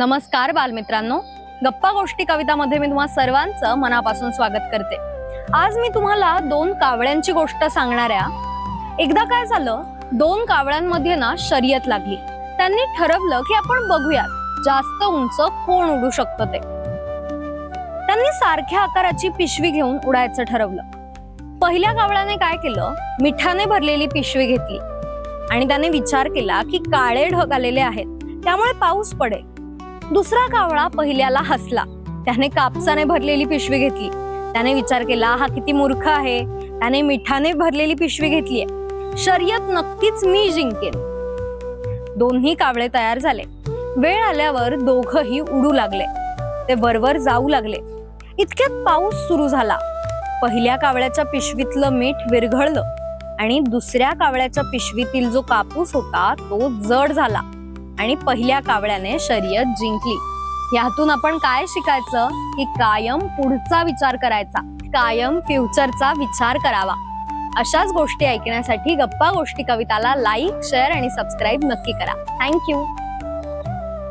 नमस्कार बालमित्रांनो. गप्पा गोष्टी कवितामध्ये मी तुम्हा सर्वांचं मनापासून स्वागत करते. आज मी तुम्हाला दोन कावळ्यांची गोष्ट सांगणाऱ्या एकदा काय झालं दोन कावळ्यांमध्ये ना शर्यत लागली. त्यांनी ठरवलं की आपण बघूयात जास्त उंच कोण उडू शकतं ते. त्यांनी सारख्या आकाराची पिशवी घेऊन उडायचं ठरवलं. पहिल्या कावळ्याने काय केलं मिठाने भरलेली पिशवी घेतली. आणि त्याने विचार केला की काळे ढग आलेले आहेत त्यामुळे पाऊस पडेल. दुसरा कावळा पहिल्याला हसला. त्याने कापसाने भरलेली पिशवी घेतली. त्याने विचार केला हा किती मूर्ख आहे. त्याने मिठाने भरलेली पिशवी घेतलीये शर्यत नक्कीच मी जिंकेन. दोन्ही कावळे तयार झाले. वेळ आल्यावर दोघही उडू लागले. ते वरवर जाऊ लागले. इतक्यात पाऊस सुरू झाला. पहिल्या कावळ्याच्या पिशवीतलं मीठ विरघळलं आणि दुसऱ्या कावळ्याच्या पिशवीतील जो कापूस होता तो जड झाला. आणि पहिल्या कावळ्याने शर्यत जिंकली. यातून आपण काय शिकायचं? की कायम पुढचा विचार करायचा. कायम फ्युचरचा विचार करावा. अशाच गोष्टी ऐकण्यासाठी गप्पा गोष्टी कविताला लाईक शेअर आणि सबस्क्राईब नक्की करा. थँक्यू.